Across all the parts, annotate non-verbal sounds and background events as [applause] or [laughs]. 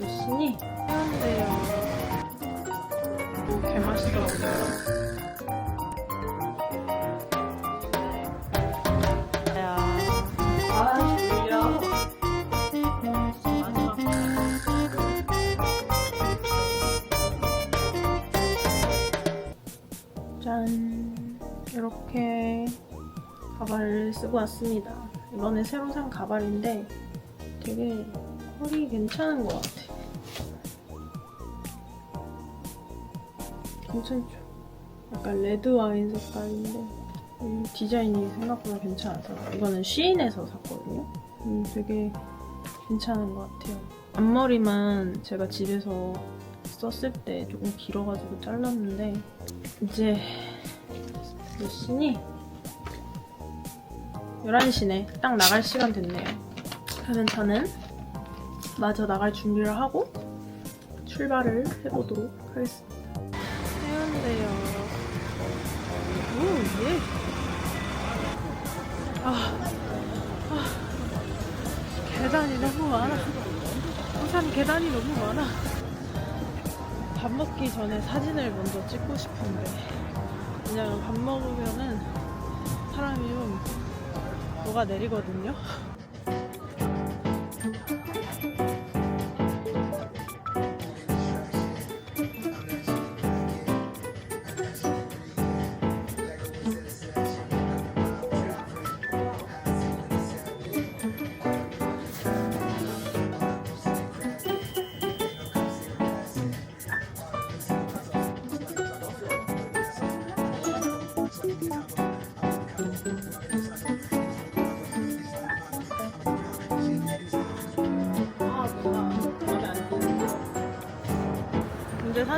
몇 시니? 해운대요. 오, 개 맛있더라고요. 야. 아, 졸려. 마지막. 짠. 이렇게 가발을 쓰고 왔습니다. 이번에 새로 산 가발인데 되게 컬이 괜찮은 것 같아. 괜찮죠? 약간 레드 와인 색깔인데 이 디자인이 생각보다 괜찮아서 이거는 쉬인에서 샀거든요. 음, 되게 괜찮은 것 같아요. 앞머리만 제가 집에서 썼을 때 조금 길어가지고 잘랐는데 이제 몇 시니? 11시네. 딱 나갈 시간 됐네요. 그러면 저는 마저 나갈 준비를 하고 출발을 해보도록 하겠습니다. 계단이 너무 많아. 밥 먹기 전에 사진을 먼저 찍고 싶은데 왜냐면 밥 먹으면은 사람이 좀 녹아 내리거든요.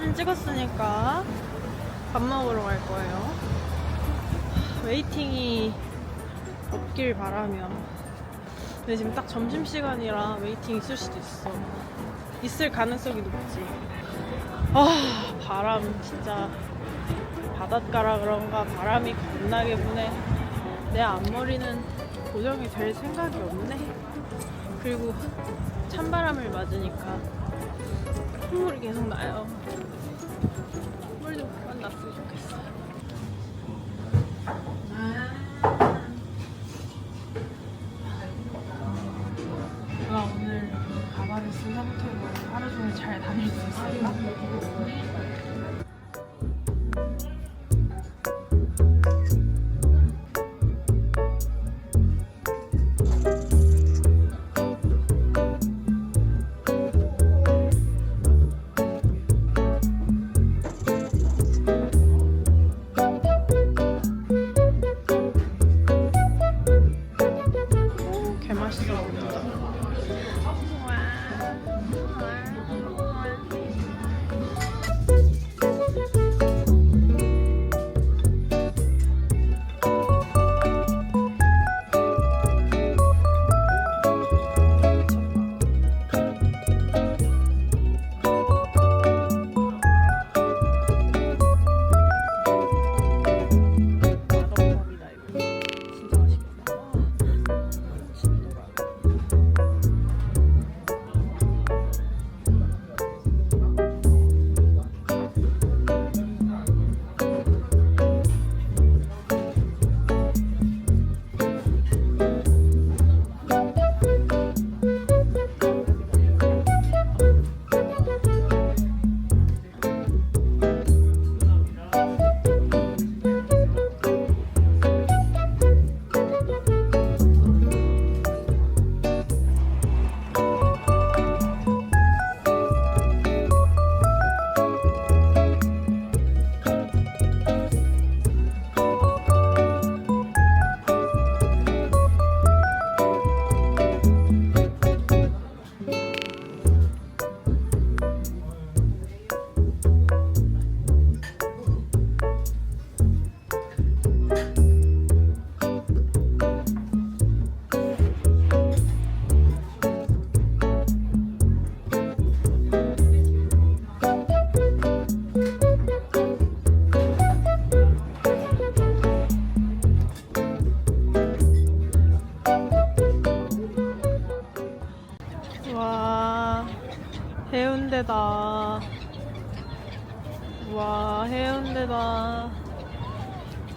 사진 찍었으니까 밥 먹으러 갈 거예요. 하, 웨이팅이 없길 바라며. 근데 지금 딱 점심시간이라 웨이팅 있을 수도 있어. 있을 가능성이 높지. 아, 바람 진짜. 바닷가라 그런가 바람이 겁나게 부네. 내 앞머리는 고정이 될 생각이 없네. 그리고 찬바람을 맞으니까 콧물이 계속 나요. 콧물 좀 그만 났으면 좋겠어. 제가 오늘 가발을 쓴 상태로 하루 종일 잘 다닐 수 있을까?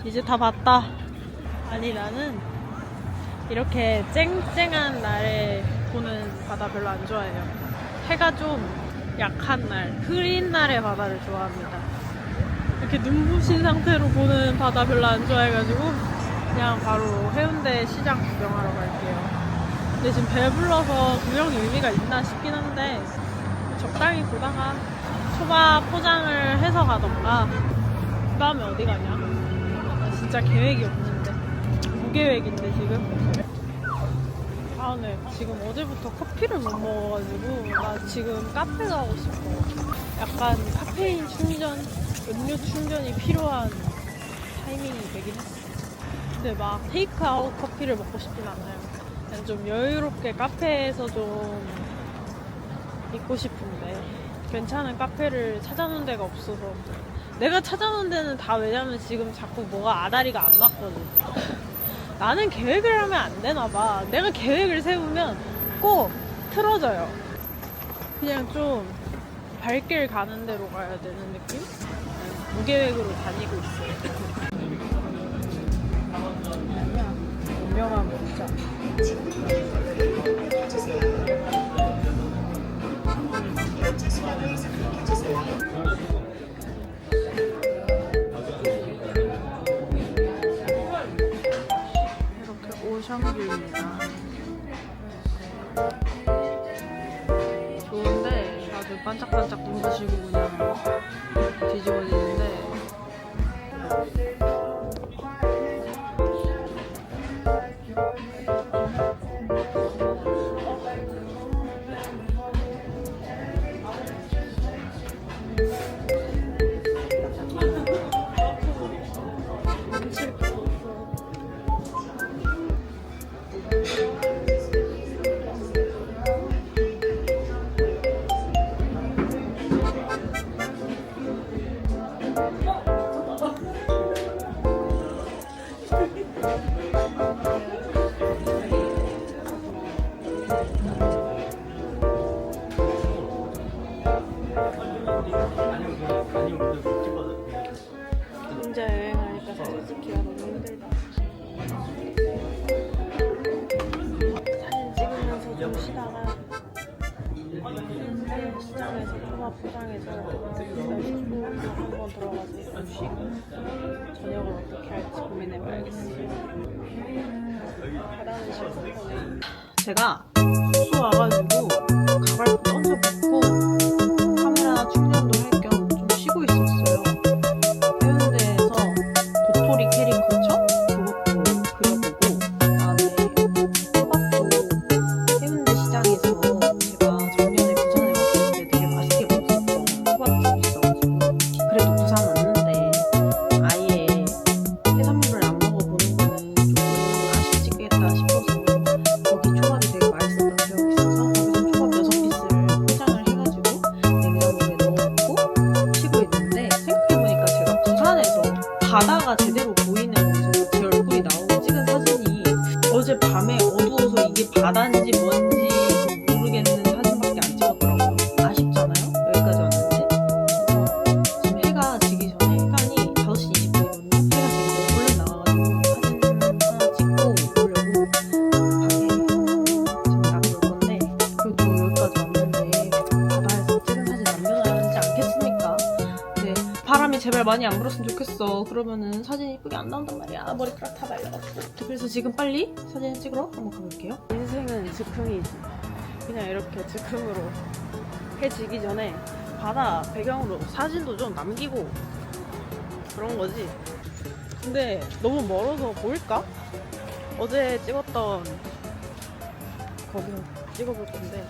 이제 다 봤다. 아니, 나는 이렇게 쨍쨍한 날에 보는 바다 별로 안 좋아해요. 해가 좀 약한 날, 흐린 날의 바다를 좋아합니다. 이렇게 눈부신 상태로 보는 바다 별로 안 좋아해가지고 그냥 바로 해운대 시장 구경하러 갈게요. 근데 지금 배불러서 구경 의미가 있나 싶긴 한데 적당히 보다가 초밥 포장을 해서 가던가 그 다음에 어디 가냐? 나 진짜 계획이 없는데 무계획인데 지금 아, 네. 지금 어제부터 커피를 못 먹어가지고, 나 지금 카페 가고 싶어. 약간 카페인 충전, 음료 충전이 필요한 타이밍이 되긴 했어. 근데 막 테이크아웃 커피를 먹고 싶진 않아요. 그냥 좀 여유롭게 카페에서 좀 있고 싶은데, 괜찮은 카페를 찾아놓은 데가 없어서. 내가 찾아놓은 데는 다 왜냐면 지금 자꾸 뭐가 아다리가 안 맞거든. 나는 계획을 하면 안 되나 봐. 내가 계획을 세우면 꼭 틀어져요. 그냥 좀 발길 가는 대로 가야 되는 느낌? 네, 무계획으로 다니고 있어요. 분명한 문자. 이렇게 오션뷰입니다. 좋은데 다들 반짝반짝 눈부시고 그냥 뒤집어지는데 혼자 여행하니까 사진 찍기가 너무 힘들다. 사진 찍으면서 좀 쉬다가 흰 시장에서 초밥 포장해서 한번 들어가서 좀 쉬고 저녁을 어떻게 할지 고민해봐야겠어요. 바다는 싫은 거네. 제가 제발 많이 안 불었으면 좋겠어. 그러면은 사진이 이쁘게 안 나온단 말이야. 머리카락 다 말려가지고. 그래서 지금 빨리 사진 찍으러 한번 가볼게요. 인생은 즉흥이지. 그냥 이렇게 즉흥으로 해 지기 전에 바다 배경으로 사진도 좀 남기고 그런 거지. 근데 너무 멀어서 보일까? 어제 찍었던 거기 찍어볼 건데.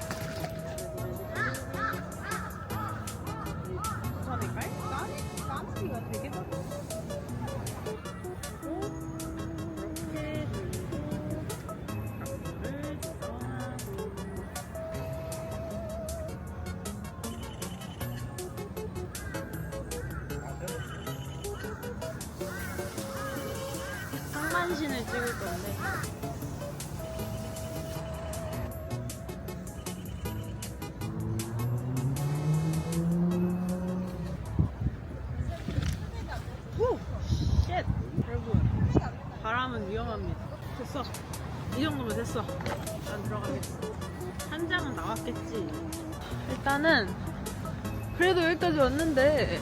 사진을 찍을 건데. 오! 쉣! 여러분, 바람은 위험합니다. 됐어. 이 정도면 됐어. 난 들어가겠어. 한 장은 나왔겠지. 일단은, 그래도 여기까지 왔는데,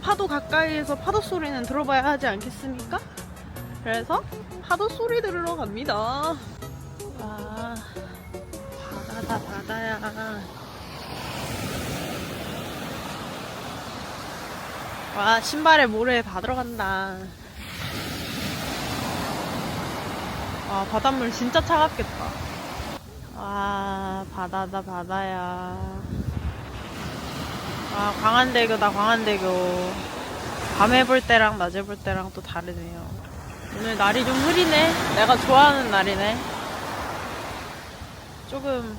파도 가까이에서 파도 소리는 들어봐야 하지 않겠습니까? 그래서 파도 소리 들으러 갑니다. 와, 바다다 바다야. 와, 신발에 모래 다 들어간다. 와, 바닷물 진짜 차갑겠다. 와, 바다다 바다야. 와, 광안대교다 광안대교. 밤에 볼 때랑 낮에 볼 때랑 또 다르네요. 오늘 날이 좀 흐리네. 내가 좋아하는 날이네. 조금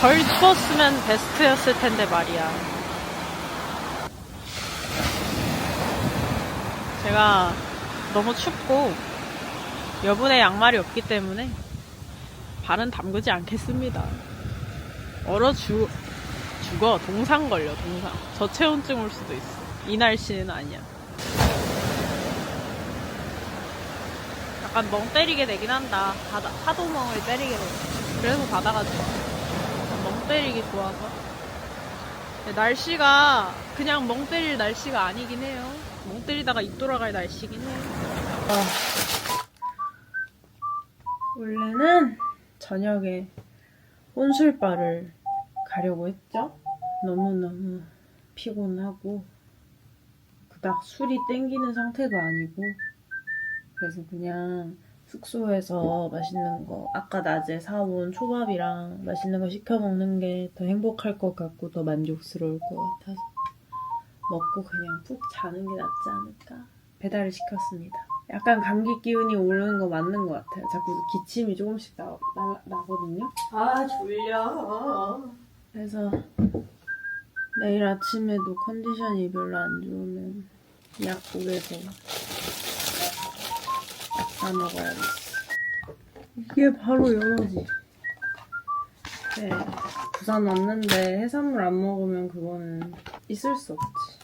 덜 추웠으면 베스트였을 텐데 말이야. 제가 너무 춥고 여분의 양말이 없기 때문에 발은 담그지 않겠습니다. 얼어 죽, 죽어. 동상 걸려, 동상. 저체온증 올 수도 있어. 이 날씨는 아니야. 약간 멍 때리게 되긴 한다. 바다, 파도 멍을 때리게 돼. 그래서 바다가 좋아. 멍 때리기 좋아서. 날씨가 그냥 멍 때릴 날씨가 아니긴 해요. 멍 때리다가 입 돌아갈 날씨긴 해요. 원래는 저녁에 혼술바를 가려고 했죠. 너무너무 피곤하고 그닥 술이 땡기는 상태도 아니고 그래서 그냥 숙소에서 맛있는 거 아까 낮에 사온 초밥이랑 맛있는 거 시켜 먹는 게 더 행복할 것 같고 더 만족스러울 것 같아서 먹고 그냥 푹 자는 게 낫지 않을까 배달을 시켰습니다. 약간 감기 기운이 오르는 거 맞는 것 같아요. 자꾸 기침이 조금씩 나, 나, 나거든요. 아 졸려. 그래서 내일 아침에도 컨디션이 별로 안 좋으면 약국에서 약사 먹어야겠어. 이게 바로 연어지. 네, 부산 왔는데 해산물 안 먹으면 그거는 있을 수 없지.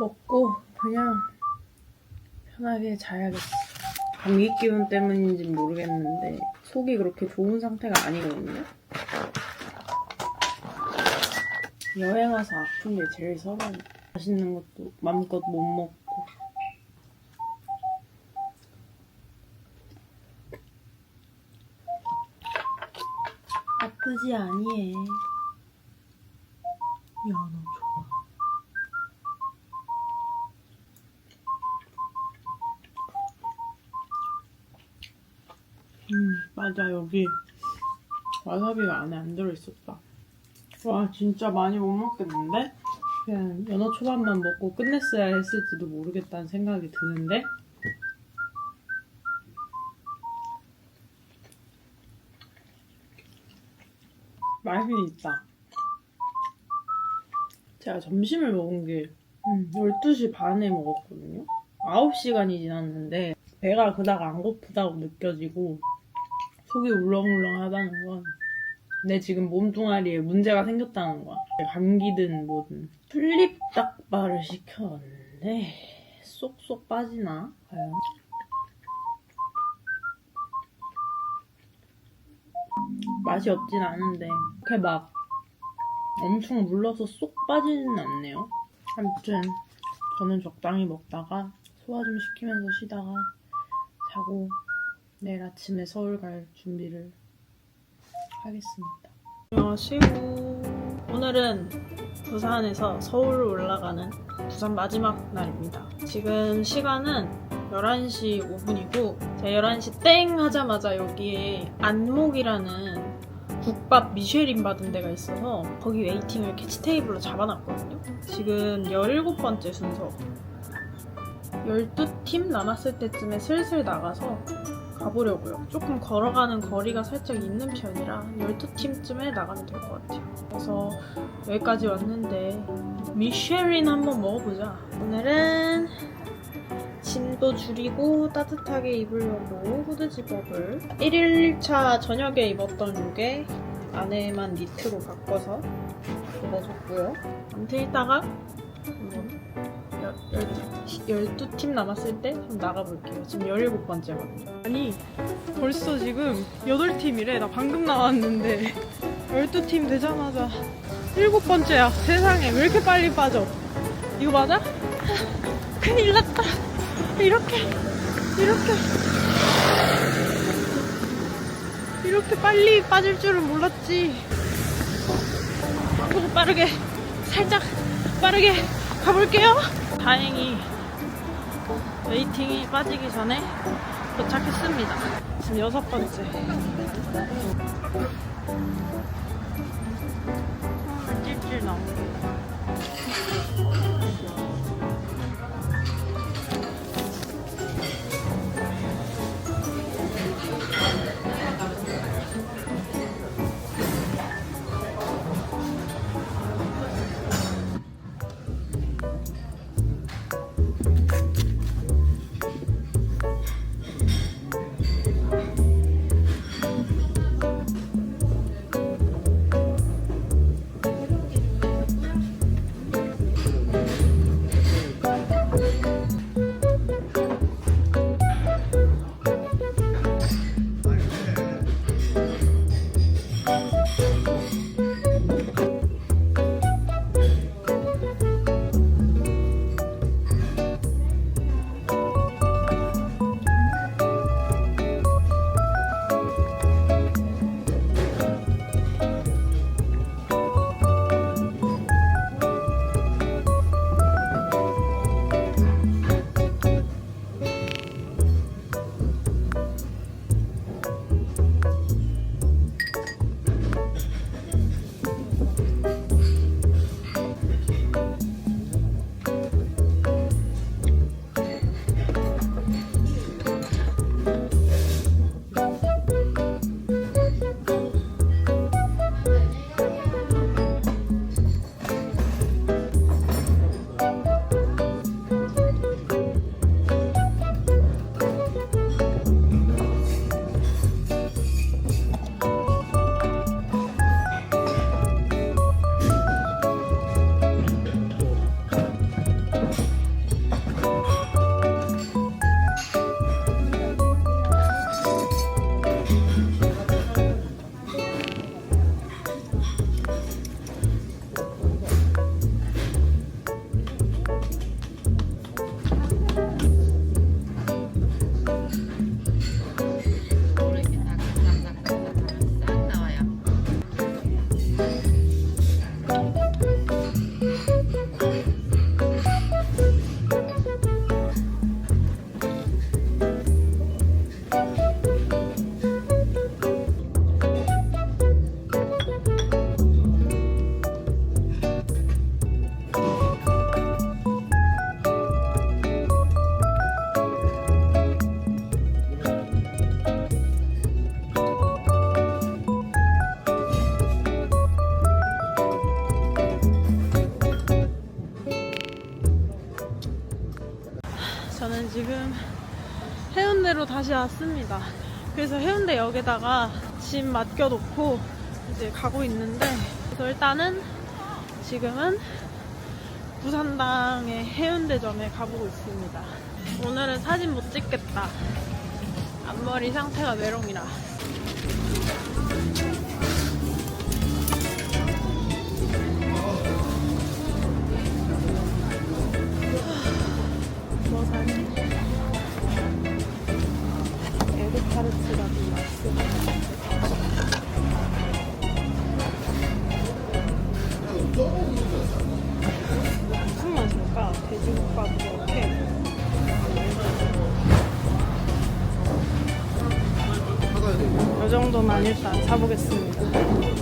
먹고 그냥 편하게 자야겠어. 감기 기운 때문인지 모르겠는데 속이 그렇게 좋은 상태가 아니거든요. 여행 와서 아픈 게 제일 서러워. 맛있는 것도 마음껏 못 먹고. 아프지 아니해. 야, 너 좋아. 음, 맞아, 여기. 와사비가 안에 안 들어있었다. 와, 진짜 많이 못 먹겠는데? 그냥 연어 초밥만 먹고 끝냈어야 했을지도 모르겠다는 생각이 드는데? 맛은 있다. 제가 점심을 먹은 게 음, 12시 반에 먹었거든요. 9시간이 지났는데 배가 그닥 안 고프다고 느껴지고 속이 울렁울렁 하다는 건 내 지금 몸뚱아리에 문제가 생겼다는 거야. 감기든 뭐든. 튤립 닭발을 시켰는데 쏙쏙 빠지나? 과연? 맛이 없진 않은데 그렇게 막 엄청 물러서 쏙 빠지진 않네요. 아무튼 저는 적당히 먹다가 소화 좀 시키면서 쉬다가 자고 내일 아침에 서울 갈 준비를 하겠습니다. 안녕하세요. 오늘은 부산에서 서울로 올라가는 부산 마지막 날입니다. 지금 시간은 11시 5분이고 제가 11시 땡 하자마자 여기에 안목이라는 국밥 미쉐린 받은 데가 있어서 거기 웨이팅을 캐치 테이블로 잡아놨거든요. 지금 17번째 순서. 12팀 남았을 때쯤에 슬슬 나가서 가보려고요. 조금 걸어가는 거리가 살짝 있는 편이라 12팀쯤에 나가면 될 것 같아요. 그래서 여기까지 왔는데 미쉐린 한번 먹어보자. 오늘은 짐도 줄이고 따뜻하게 입으려고 후드 집업을 1일 1차 저녁에 입었던 룩에 안에만 니트로 바꿔서 입어줬고요. 아무튼 이따가 한번 12팀 남았을 때 한번 나가볼게요. 지금 17번째거든요. 아니, 벌써 지금 8팀이래. 나 방금 나왔는데 12팀 되자마자 7번째야. 세상에 왜 이렇게 빨리 빠져? 이거 맞아? [laughs] 큰일 났다. 이렇게, 이렇게. 이렇게 빨리 빠질 줄은 몰랐지. 조금 빠르게, 살짝 빠르게 가볼게요. 다행히 웨이팅이 빠지기 전에 도착했습니다. 지금 여섯 번째. 아, 찔찔 나오네. 저는 지금 해운대로 다시 왔습니다. 그래서 해운대역에다가 짐 맡겨놓고 이제 가고 있는데 그래서 일단은 지금은 부산당의 해운대점에 가보고 있습니다. 오늘은 사진 못 찍겠다. 앞머리 상태가 메롱이라. 이렇게. 이 정도만 일단 사보겠습니다.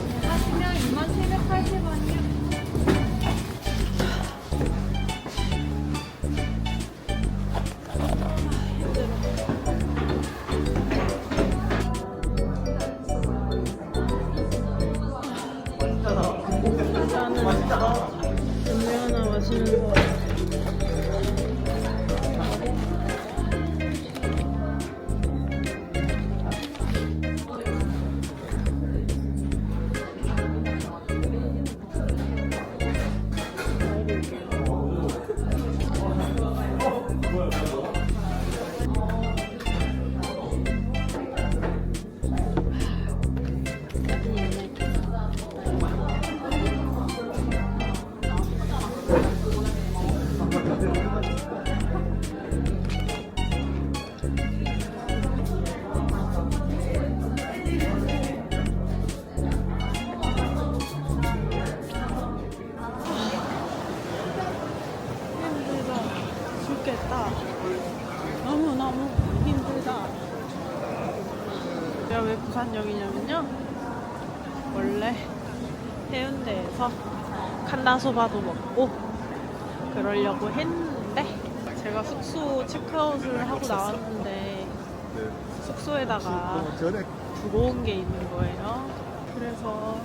제가 왜 부산역이냐면요. 원래 해운대에서 칸다소바도 먹고 그러려고 했는데 제가 숙소 체크아웃을 하고 나왔는데 숙소에다가 전에 두고 온 게 있는 거예요. 그래서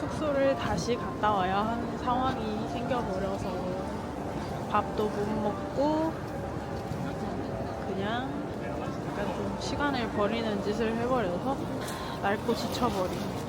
숙소를 다시 갔다 와야 하는 상황이 생겨버려서 밥도 못 먹고 그냥 시간을 버리는 짓을 해버려서 낡고 지쳐버린.